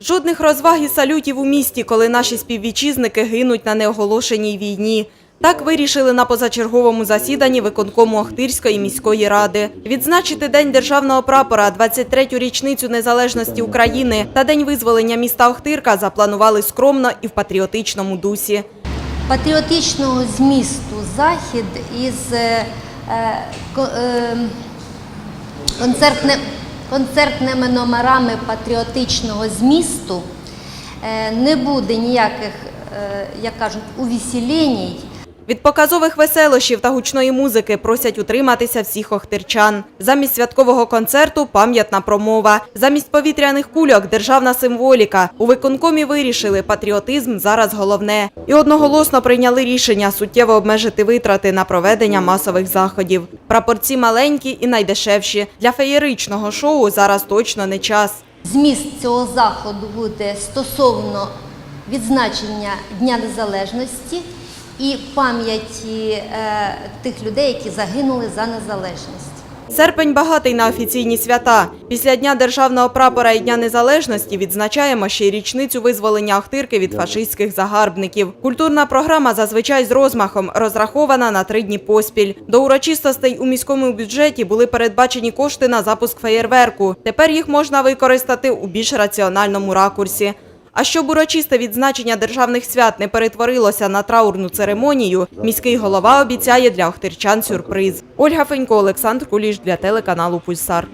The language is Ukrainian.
Жодних розваг і салютів у місті, коли наші співвітчизники гинуть на неоголошеній війні. Так вирішили на позачерговому засіданні виконкому Охтирської міської ради. Відзначити День державного прапора, 23-ю річницю незалежності України та День визволення міста Охтирка запланували скромно і в патріотичному дусі. патріотичного змісту захід із е, е, е, концертне, концертними номерами патріотичного змісту е, не буде ніяких, е, як кажуть, увеселеній. Від показових веселощів та гучної музики просять утриматися всіх охтирчан. Замість святкового концерту пам'ятна промова. Замість повітряних кульок державна символіка. У виконкомі вирішили, патріотизм зараз головне. І одноголосно прийняли рішення суттєво обмежити витрати на проведення масових заходів. Прапорці маленькі і найдешевші. Для феєричного шоу зараз точно не час. Зміст цього заходу буде стосовно відзначення Дня Незалежності і пам'яті е, тих людей, які загинули за незалежність. Серпень багатий на офіційні свята. Після Дня державного прапора і Дня незалежності відзначаємо ще й річницю визволення Охтирки від фашистських загарбників. Культурна програма зазвичай з розмахом розрахована на три дні поспіль. До урочистостей у міському бюджеті були передбачені кошти на запуск феєрверку. Тепер їх можна використати у більш раціональному ракурсі. А щоб урочисте відзначення державних свят не перетворилося на траурну церемонію, міський голова обіцяє для охтирчан сюрприз. Ольга Фенько, Олександр Куліш для телеканалу Пульсар.